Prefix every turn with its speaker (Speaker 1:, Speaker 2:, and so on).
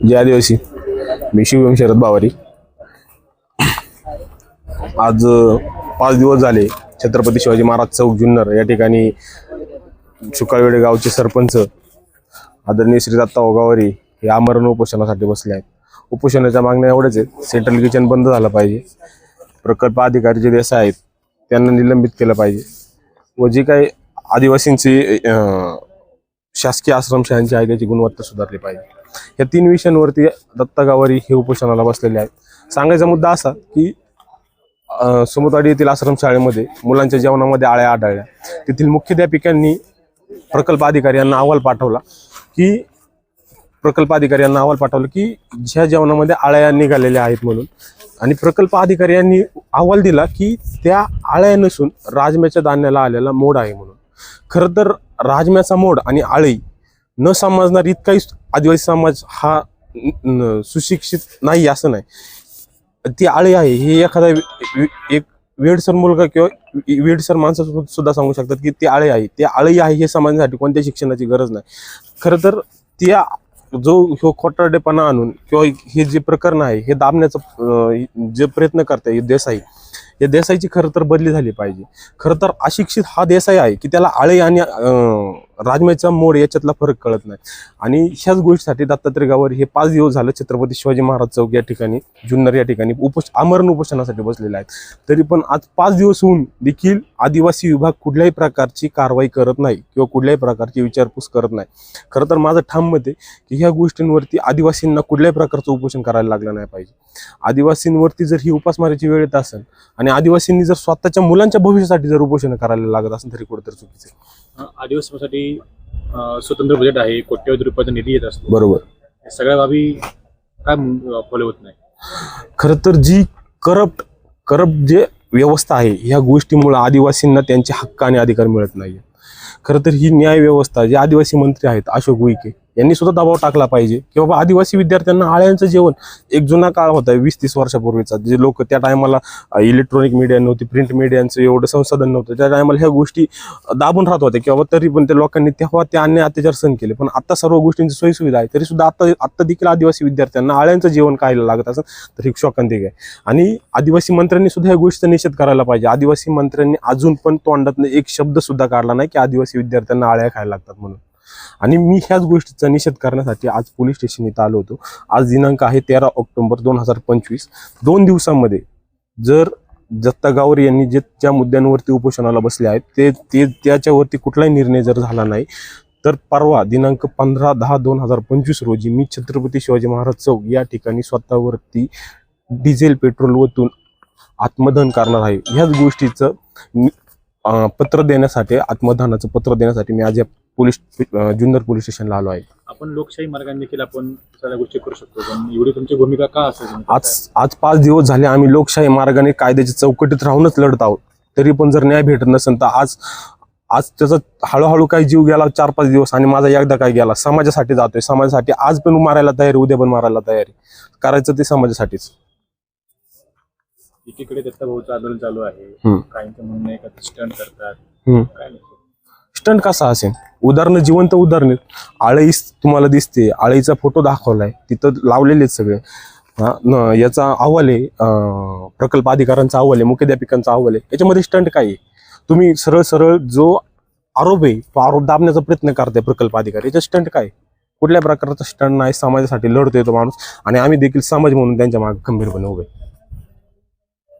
Speaker 1: जय आदिवासी मी शिवम शरद बावारी. आज पाच दिवस झाले छत्रपती शिवाजी महाराज चौक जुन्नर या ठिकाणी सुकाळवेडे गावचे सरपंच आदरणीय श्री दत्ता ओगावरी हे आमरण उपोषणासाठी बसले आहेत. उपोषणाच्या मागण्या एवढ्याच आहेत. सेंट्रल किचन बंद झालं पाहिजे. प्रकल्प अधिकारी जे देसा आहेत त्यांना निलंबित केलं पाहिजे. व जे काही आदिवासींची शासकीय आश्रमशाळांची आहे त्याची गुणवत्ता सुधारली पाहिजे. या तीन विषयांवरती दत्ता गावारी हे उपोषणाला बसलेले आहेत. सांगायचा मुद्दा असा की समुद्राडी येथील आश्रमशाळेमध्ये मुलांच्या जेवणामध्ये आळ्या आढळल्या. तेथील मुख्याध्यापिकांनी प्रकल्प अधिकारी यांना अहवाल पाठवला की प्रकल्प अधिकारी यांना अहवाल पाठवला की ज्या जेवणामध्ये आळ्या निघालेल्या आहेत म्हणून. आणि प्रकल्प अधिकारी यांनी अहवाल दिला की त्या आळ्या नसून राजम्याच्या धान्याला आलेला मोड आहे म्हणून. खरं तर राजम्याचा मोड आणि आळी न समजणार इतकाही आदिवासी समाज हा न- सुशिक्षित नाही असं नाही. ती आळी आहे. हे एखादा वि- एक वेडसर मुलगा किंवा वेडसर माणसं सुद्धा सांगू शकतात की ती आळी आहे. ती आळी आहे हे समजण्यासाठी कोणत्या शिक्षणाची गरज नाही. खरं तर त्या जो ह्यो खोटारडेपणा आणून किंवा हे जे प्रकरण आहे हे दाबण्याचा जे प्रयत्न करते हे देसाई या देसाईची खरं तर बदली झाली पाहिजे. खरं तर अशिक्षित हा देसाई आहे की त्याला आळे आणि राजमाईचा मोड याच्यातला फरक कळत नाही. आणि ह्याच गोष्टीसाठी दत्तात्रय गावावर हे पाच दिवस झालं छत्रपती शिवाजी महाराज चौक या ठिकाणी जुन्नर या ठिकाणी उपोष आमरण उपोषणासाठी बसलेले आहेत. तरी पण आज पाच दिवस होऊन देखील आदिवासी विभाग कुठल्याही प्रकारची कारवाई करत नाही किंवा कुठल्याही प्रकारची विचारपूस करत नाही. खरं तर माझं ठाम मत आहे की ह्या गोष्टींवरती आदिवासींना कुठल्याही प्रकारचं उपोषण करायला लागलं नाही पाहिजे. आदिवासींवरती जर ही उपासमारीची वेळ येत असेल आणि आदिवासींनी जर स्वतःच्या मुलांच्या भविष्यासाठी जर उपोषण करायला लागत असेल तरी कुठेतरी चुकीचं
Speaker 2: आदिवासीसाठी स्वतंत्र बजेट आहे कोट्यवधी रुपयाचा निधी येत असतो.
Speaker 1: बरोबर.
Speaker 2: या सगळ्या बाबी काय फॉलो होत नाही.
Speaker 1: खरं तर जी करप्ट करप्ट जे व्यवस्था आहे ह्या गोष्टीमुळे आदिवासींना त्यांचे हक्क आणि अधिकार मिळत नाही खरं तर ही न्याय व्यवस्था जे आदिवासी मंत्री आहेत अशोक उईके यांनी सुद्धा दबाव टाकला पाहिजे की बाबा आदिवासी विद्यार्थ्यांना आळ्यांचं जेवण एक जुना काळ होता वीस तीस वर्षापूर्वीचा जे लोक त्या टायमाला इलेक्ट्रॉनिक मीडिया नव्हती प्रिंट मीडियांचं एवढं संसाधन नव्हतं. त्या टायमाला ह्या गोष्टी दाबून राहत होत्या किंवा तरी पण त्या लोकांनी तेव्हा ते अन्य अत्याचार सहन केले. पण आता सर्व गोष्टींची सोयीसुविधा आहे तरी सुद्धा आता आत्ता देखील आदिवासी विद्यार्थ्यांना आळ्यांचं जेवण खायला लागत असं तर ही शोकांतिक आहे. आणि आदिवासी मंत्र्यांनी सुद्धा ह्या गोष्टीचा निषेध करायला पाहिजे. आदिवासी मंत्र्यांनी अजून पण तोंडातनं एक शब्द सुद्धा काढला नाही की आदिवासी विद्यार्थ्यांना आळ्या खायला लागतात म्हणून. आणि मी ह्याच गोष्टीचा निषेध करण्यासाठी आज पोलीस स्टेशन इथं आलो होतो. आज दिनांक आहे तेरा ऑक्टोबर दोन हजार पंचवीस. दोन दिवसांमध्ये जर दत्ता गावरे यांनी जे ज्या मुद्द्यांवरती उपोषणाला बसले आहेत ते ते त्याच्यावरती कुठलाही निर्णय जर झाला नाही तर परवा दिनांक पंधरा दहा दोन हजार पंचवीस रोजी मी छत्रपती शिवाजी महाराज चौक या ठिकाणी स्वतःवरती डिझेल पेट्रोल वतून आत्मदहन करणार आहे. ह्याच गोष्टीचं पत्र देण्यासाठी आत्मदहनाचं पत्र देण्यासाठी मी आज या पोलीस जुन्नर पोलीस स्टेशनला आलो आहे.
Speaker 2: आपण लोकशाही मार्गाने देखील आपण सगळ्या गोष्टी करू शकतो. पण एवढी तुमची भूमिका का असेल
Speaker 1: आज आज पाच दिवस झाले आम्ही लोकशाही मार्गाने कायद्याच्या चौकटीत राहूनच लढत आहोत. तरी पण जर न्याय भेटत नसेल तर आज आज त्याचा हळूहळू काही जीव गेला चार पाच दिवस आणि माझा एकदा काय गेला समाजासाठी जातोय. समाजासाठी आज पण मारायला तयारी उद्या पण मारायला तयारी. करायचं ते समाजासाठीच.
Speaker 2: एकीकडे दत्ताभाऊचं आंदोलन चालू आहे. काहींचं म्हणणं आहे का स्टंट करतात. काय
Speaker 1: स्टंट कसा असेल? उदाहरणं जिवंत उदाहरण आळई तुम्हाला दिसते आळईचा फोटो दाखवलाय तिथं लावलेले आहेत सगळे. हा, याचा अहवाल आहे प्रकल्प अधिकाऱ्यांचा अहवाल आहे मुख्याध्यापिकांचा अहवाल आहे. याच्यामध्ये स्टंट काय आहे? तुम्ही सरळ सरळ जो आरोप आहे तो आरोप दाबण्याचा प्रयत्न करताय प्रकल्प अधिकारी. याचा स्टंट काय कुठल्या प्रकारचा स्टंट नाही? समाजासाठी लढतोय तो माणूस. आणि आम्ही देखील समाज म्हणून त्यांच्या मागे खंबीरपणे उभे आहे.